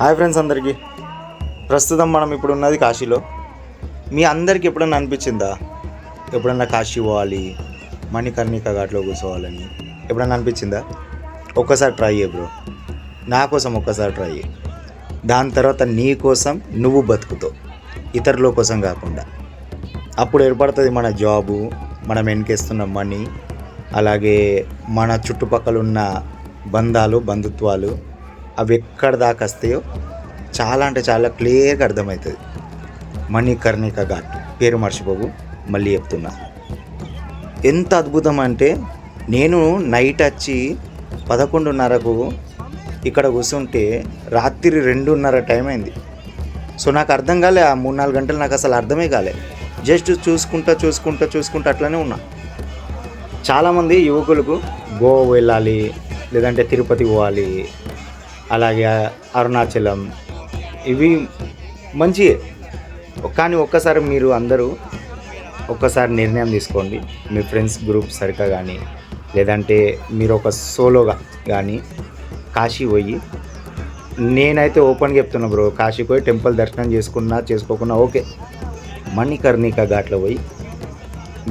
Hi friends అందరికీ. ప్రస్తుతం మనం ఇప్పుడు ఉన్నది కాశీలో. మీ అందరికి ఎప్పుడన్నా అనిపించిందా? ఎప్పుడన్నా కాశీ పోవాలి మణికర్ణిక ఘాట్లో కూర్చోవాలని ఎప్పుడన్నా అనిపించిందా? ఒక్కసారి ట్రై చేయ బ్రో నా కోసం ఒక్కసారి ట్రై చేయి దాని తర్వాత నీ కోసం నువ్వు బతుకుతావు. ఇతరుల కోసం కాకుండా. అప్పుడు ఏర్పడుతుంది మన జాబు మనం వెనకేస్తున్న మనీ అలాగే మన చుట్టుపక్కల ఉన్న బంధాలు బంధుత్వాలు అవి ఎక్కడ దాకా వస్తాయో చాలా అంటే చాలా క్లియర్గా అర్థమవుతుంది. మణికర్ణిక ఘాట్. పేరు మర్చిపోకు మళ్ళీ చెప్తున్నా. ఎంత అద్భుతం అంటే నేను నైట్ వచ్చి పదకొండున్నరకు ఇక్కడ కూర్చుంటే రాత్రి రెండున్నర టైం అయింది. సో నాకు అర్థం కాలే ఆ మూడు నాలుగు గంటలు నాకు అసలు అర్థమే కాలే. జస్ట్ చూసుకుంటా చూసుకుంటా చూసుకుంటా అట్లనే ఉన్నా. చాలామంది యువకులకు గోవా వెళ్ళాలి లేదంటే తిరుపతి పోవాలి అలాగే అరుణాచలం. ఇవి మంచి కానీ ఒక్కసారి మీరు అందరూ ఒక్కసారి నిర్ణయం తీసుకోండి. మీ ఫ్రెండ్స్ గ్రూప్ సరిగ్గా కానీ లేదంటే మీరు ఒక సోలోగా కానీ కాశీ పోయి నేనైతే ఓపెన్ చెప్తున్నా బ్రో కాశీ పోయి టెంపుల్ దర్శనం చేసుకున్నా చేసుకోకున్నా ఓకే. మణికర్ణిక ఘాట్లో పోయి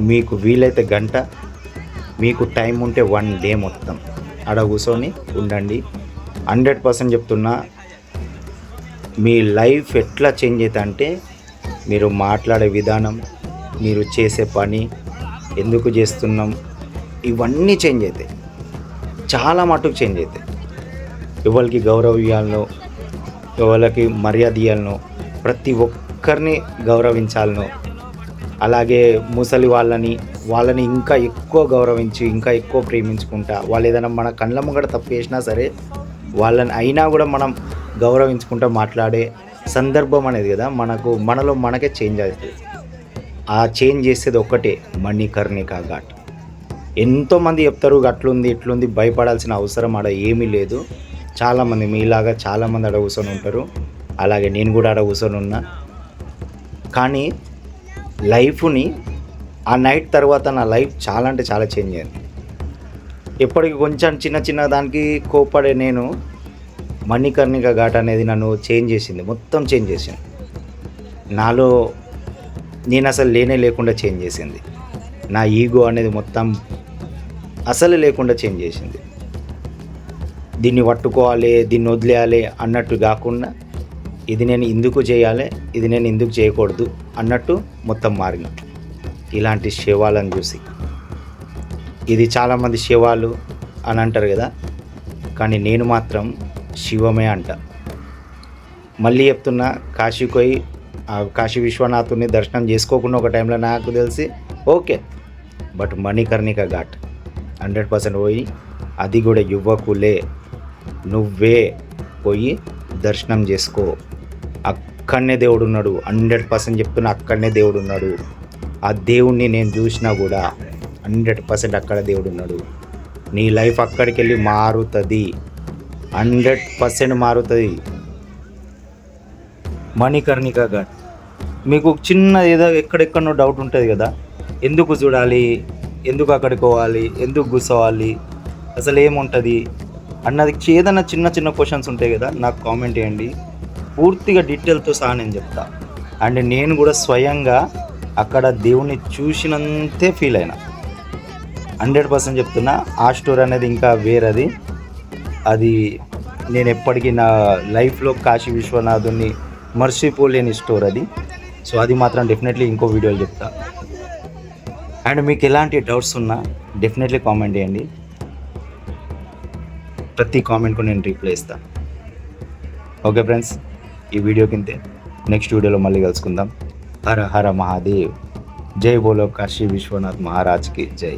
మీకు వీలైతే గంట మీకు టైం ఉంటే వన్ డే మొత్తం. అక్కడ కూర్చొని ఉండండి. హండ్రెడ్ పర్సెంట్ చెప్తున్నా మీ లైఫ్ ఎట్లా చేంజ్ అవుతా అంటే మీరు మాట్లాడే విధానం మీరు చేసే పని ఎందుకు చేస్తున్నాం ఇవన్నీ చేంజ్ అవుతాయి. చాలా మటుకు చేంజ్ అవుతాయి. ఎవరికి గౌరవ ఇవ్వాలనో ఎవరికి మర్యాద ఇవ్వాలనో ప్రతి ఒక్కరిని గౌరవించాలనో అలాగే ముసలి వాళ్ళని వాళ్ళని ఇంకా ఎక్కువ గౌరవించి ఇంకా ఎక్కువ ప్రేమించుకుంటా వాళ్ళు ఏదైనా మన కళ్ళ ముంగడ తప్పు చేసినా సరే వాళ్ళని అయినా కూడా మనం గౌరవించుకుంటూ మాట్లాడే సందర్భం అనేది కదా మనకు మనలో మనకే చేంజ్ అవుతుంది. ఆ చేంజ్ చేసేది ఒక్కటే మణికర్ణిక ఘాట్. ఎంతోమంది చెప్తారు అట్లుంది ఇట్లుంది భయపడాల్సిన అవసరం ఆడ ఏమీ లేదు. చాలామంది మీలాగా చాలామంది ఆడ కూర్చొని ఉంటారు. అలాగే నేను కూడా ఆడ కూర్చొని ఉన్నా. కానీ లైఫ్ని ఆ నైట్ తర్వాత నా లైఫ్ చాలా అంటే చాలా చేంజ్ అయింది. ఎప్పటికి కొంచెం చిన్న చిన్న దానికి కోపడే నేను మణికర్ణిక ఘాట్ అనేది నన్ను చేంజ్ చేసింది మొత్తం చేంజ్ చేసింది. నాలో నేను అసలు లేనే లేకుండా చేంజ్ చేసింది. నా ఈగో అనేది మొత్తం అసలు లేకుండా చేంజ్ చేసింది. దీన్ని పట్టుకోవాలి దీన్ని వదిలేయాలి అన్నట్టు కాకుండా ఇది నేను ఎందుకు చేయాలి ఇది నేను ఎందుకు చేయకూడదు అన్నట్టు మొత్తం మారిన ఇలాంటి శవాలను చూసి. ఇది చాలామంది శివాలు అని అంటారు కదా. కానీ నేను మాత్రం శివమే అంట. మళ్ళీ చెప్తున్నా కాశీకి కాశీ విశ్వనాథుని దర్శనం చేసుకోకుండా ఒక టైంలో నాకు తెలిసి okay. But Manikarnika Ghat. Hundred percent పోయి అది కూడా యువకులే. నువ్వే పోయి దర్శనం చేసుకో. అక్కడనే దేవుడు ఉన్నాడు. హండ్రెడ్ పర్సెంట్ చెప్తున్నా అక్కడనే దేవుడు ఉన్నాడు. ఆ దేవుణ్ణి నేను చూసినా కూడా హండ్రెడ్ పర్సెంట్ అక్కడ దేవుడు ఉన్నాడు నీ లైఫ్ అక్కడికి వెళ్ళి మారుతుంది. హండ్రెడ్ పర్సెంట్ మారుతుంది. మణికర్ణిక ఘాట్ మీకు చిన్న ఏదో ఎక్కడెక్కడో డౌట్ ఉంటుంది కదా? ఎందుకు చూడాలి? ఎందుకు అక్కడికి పోవాలి? ఎందుకు కూర్చోవాలి? అసలు ఏముంటుంది? అన్నది ఏదైనా చిన్న చిన్న క్వశ్చన్స్ ఉంటాయి కదా? నాకు కామెంట్ చేయండి. పూర్తిగా డీటెయిల్తో సహా నేను చెప్తా. అండ్ నేను కూడా స్వయంగా అక్కడ దేవుణ్ణి చూసినంతే ఫీల్ అయినా. హండ్రెడ్ పర్సెంట్ చెప్తున్నా ఆ స్టోర్ అనేది ఇంకా వేరది. అది నేను ఎప్పటికీ నా లైఫ్లో కాశీ విశ్వనాథుని మర్చిపోలేని స్టోర్ అది. సో అది మాత్రం డెఫినెట్లీ ఇంకో వీడియోలు చెప్తా. అండ్ మీకు ఎలాంటి డౌట్స్ ఉన్నా డెఫినెట్లీ కామెంట్ చేయండి. ప్రతి కామెంట్కు నేను రిప్లై ఇస్తాను ఓకే ఫ్రెండ్స్ ఈ వీడియో కింద నెక్స్ట్ వీడియోలో మళ్ళీ కలుసుకుందాం. హర హర మహాదేవ్. జై బోలో కాశీ విశ్వనాథ్ మహారాజ్కి జై.